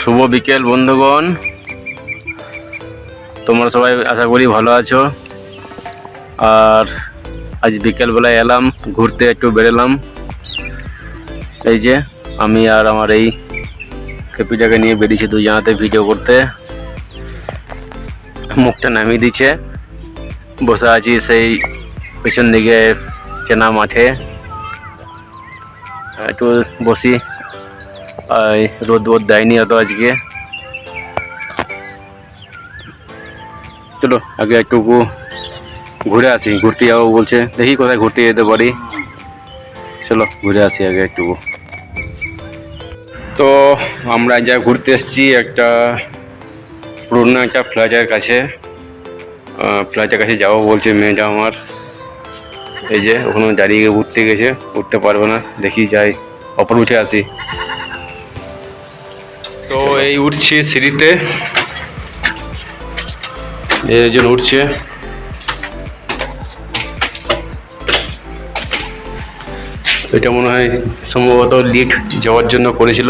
শুভ বিকেল, বন্ধুগণ। তোমরা সবাই আশা করি ভালো আছো। আর আজ বিকেলবেলায় এলাম, ঘুরতে একটু বেরোলাম। এই যে, আমি আর আমার এই খেপিটাকে নিয়ে বেরিয়েছি দুই জানাতে ভিডিও করতে। মুখটা নামিয়ে দিচ্ছে। বসে আছি সেই পেছন দিকে চেনা মাঠে। একটু বসি। রোদ রোদ দেয়নি অত আজকে। চলো, আগে একটুকু ঘুরে আসি, ঘুরতে যাব বলছে। দেখি কোথায় ঘুরতে যেতে পারি। চলো, ঘুরে আসি আগে একটুকু তো আমরা যা ঘুরতে এসেছি, একটা পুরোনো একটা ফ্ল্যাটের কাছে। ফ্ল্যাটের কাছে যাব বলছে মেয়েটা আমার। এই যে ওখানে দাঁড়িয়ে উঠতে গেছে উঠতে পারবে না। দেখি যাই, অপর উঠে আসি। তো এই উঠছি সিঁড়িতে। একজন উঠছে। এটা মনে হয় সম্ভবত লিফট যাওয়ার জন্য করেছিল।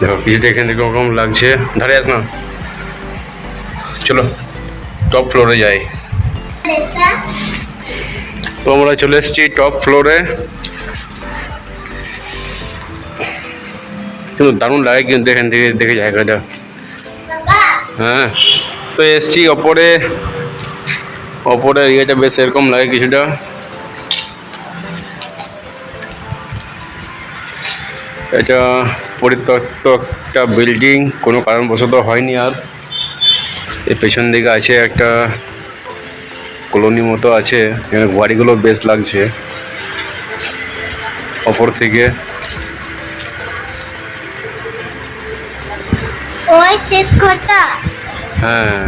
দেখো কিছুটা এখান থেকে ওরকম লাগছে। ধারে আস না? চলো। টপ ফ্লোরে যাই। তো আমরা চলে এসেছি টপ ফ্লোরে কিন্তু দারুণ লাগে কিন্তু এখান থেকে দেখে জায়গাটা। হ্যাঁ তো এসছি ওপরে। ওপরে ইয়েটা বেশ এরকম লাগে কিছুটা। এটা পরিত্যক্ত একটা বিল্ডিং কোনো কারণবশত হয়নি আর। এর পেছন দিকে আছে একটা কলোনি মতো আছে এখানে বাড়িগুলো বেশ লাগছে। অপর থেকে ওই শেষ ঘরটা? হ্যাঁ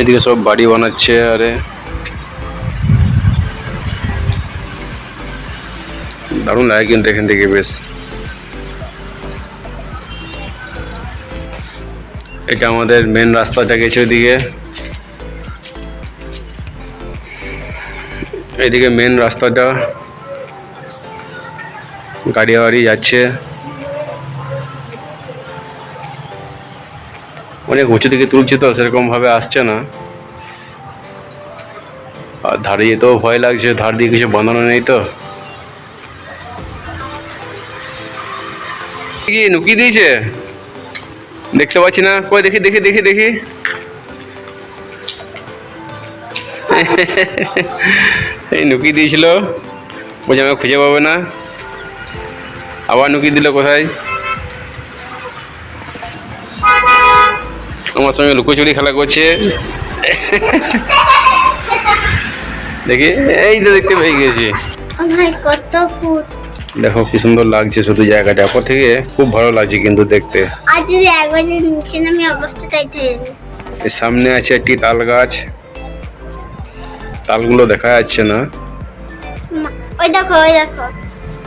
এদিকে সব বাড়ি বানাচ্ছে আরে। দারুণ লাগে কিন্তু এখান থেকে বেশ। এটা আমাদের মেন রাস্তাটা গেছে ওইদিকে। এদিকে মেন রাস্তাটা। গাড়ি গাড়ি যাচ্ছে। অনেক উঁচু দিকে তুলছে তো সেরকম ভাবে আসছে না। আর ধারে যেতেও ভয় লাগছে, ধার দিয়ে কিছু বাঁধানো নেই তো। কি নুকি দিয়েছে? দেখতে পাচ্ছি না। কই দেখি দেখি দেখি দেখি। এই নুকি দিয়েছিল। বলছে আমাকে খুঁজে পাবে না। আবার নুকি দিল কোথায়? আমার সঙ্গে লুকোচুরি খেলা করছে। দেখি, এই তো দেখতে পেয়ে গেছি। কত ফুট দেখো কি সুন্দর লাগছে শুধু জায়গাটা। ওপর থেকে খুব ভালো লাগছে কিন্তু দেখতে। সামনে আছে একটি তাল গাছ। তালগুলো দেখা যাচ্ছে না। ওই দেখো ওই দেখো।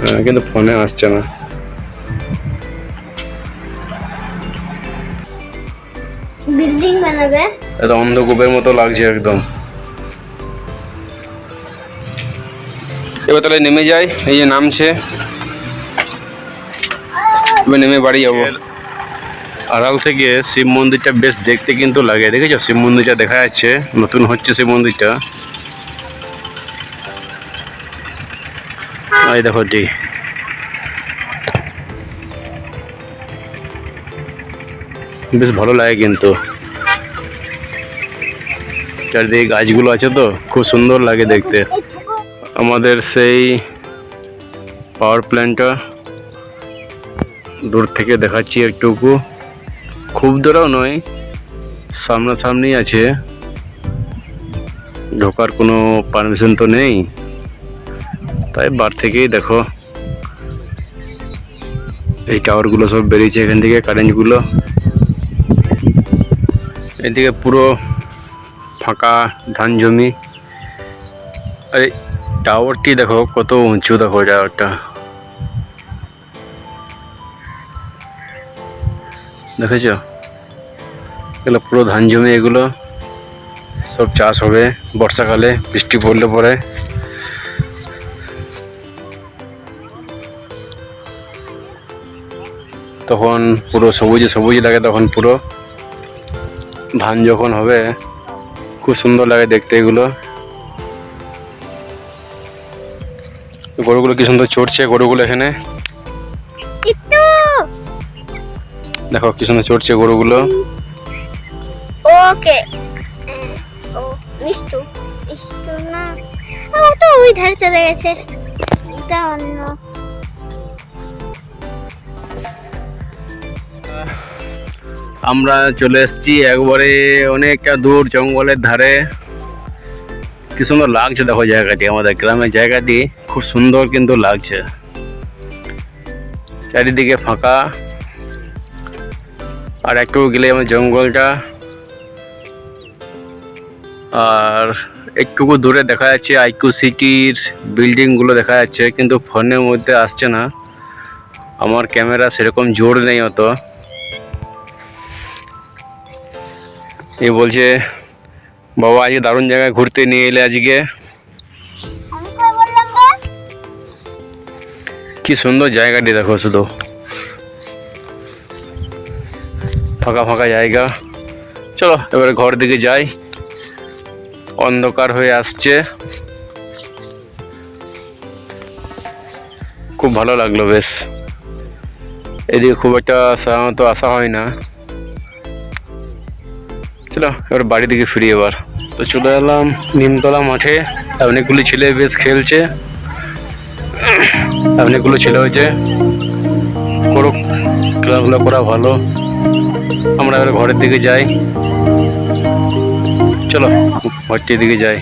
আহ, কিন্তু ফোনে আসছে না। বিল্ডিং বানাবে? এটা অন্ধকূপের মতো লাগছে একদম। এবার তাহলে নেমে যাই, এই যে নামছে। এবার নেমে বাড়ি যাব। আড়াল থেকে শিব মন্দিরটা বেশ দেখতে কিন্তু লাগে, দেখেছ? শিব মন্দিরটা দেখা যাচ্ছে, নতুন হচ্ছে শিব মন্দিরটা। দেখো ঠিক বেশ ভালো লাগে কিন্তু। চারিদিকে গাছগুলো আছে তো, খুব সুন্দর লাগে দেখতে। আমাদের সেই পাওয়ার প্ল্যান্টটা দূর থেকে দেখাচ্ছি একটুকু। খুব দূরেও নয়, সামনাসামনি আছে। ঢোকার কোনো পারমিশন তো নেই। তাই বার থেকেই দেখো, এই টাওয়ারগুলো সব বেরিয়েছে এখান থেকে কারেন্টগুলো এদিকে পুরো ফাঁকা ধান জমি। আর টাওয়ারটি দেখো? কত উঁচু দেখো টাওয়ারটা দেখেছ? এগুলো পুরো ধান জমি এগুলো। সব চাষ হবে বর্ষাকালে, বৃষ্টি পড়লে পরে। তখন পুরো সবুজে সবুজ লাগে তখন পুরো। ধান যখন হবে, খুব সুন্দর লাগে দেখতে এগুলো। গরুগুলো কি সুন্দর চড়ছে গরুগুলো এখানে? দেখো কি সুন্দর চড়ছে গরুগুলো। ওকে। ও মিষ্টু মিষ্টু না। ও তো ওই ধারে চলে গেছে। এটা অন্য। আমরা চলে এসেছি একবারে অনেকটা দূর জঙ্গলের ধারে। কি সুন্দর লাগছে দেখো জায়গাটি, আমাদের গ্রামের জায়গাটি খুব সুন্দর কিন্তু লাগছে। চারিদিকে ফাঁকা। আর একটু গেলে আমার জঙ্গলটা। আর একটুকু দূরে দেখা যাচ্ছে আইকু সিটির বিল্ডিংগুলো দেখা যাচ্ছে, কিন্তু ফোনের মধ্যে আসছে না। আমার ক্যামেরা সেরকম জোর নেই অত। এ বলছে বাবা আজকে দারুণ জায়গায় ঘুরতে নিয়ে এলে আজকে। কি সুন্দর জায়গাটি দেখো শুধু। ফাঁকা ফাঁকা জায়গা। চলো, এবারে ঘর দিকে যাই। অন্ধকার হয়ে আসছে। খুব ভালো লাগল বেশ। এদিকে খুব একটা সাধারণত আসা হয় না। চলো, এবার বাড়ি দিকে ফিরি এবার। তো চলে এলাম নিমতলা মাঠে। অনেকগুলি ছেলে বেশ খেলছে। অনেকগুলো ছেলে হয়েছে। করুক খেলাধুলা করা ভালো। আমরা এবার ঘরের দিকে যাই। চলো ঘরটির দিকে যাই।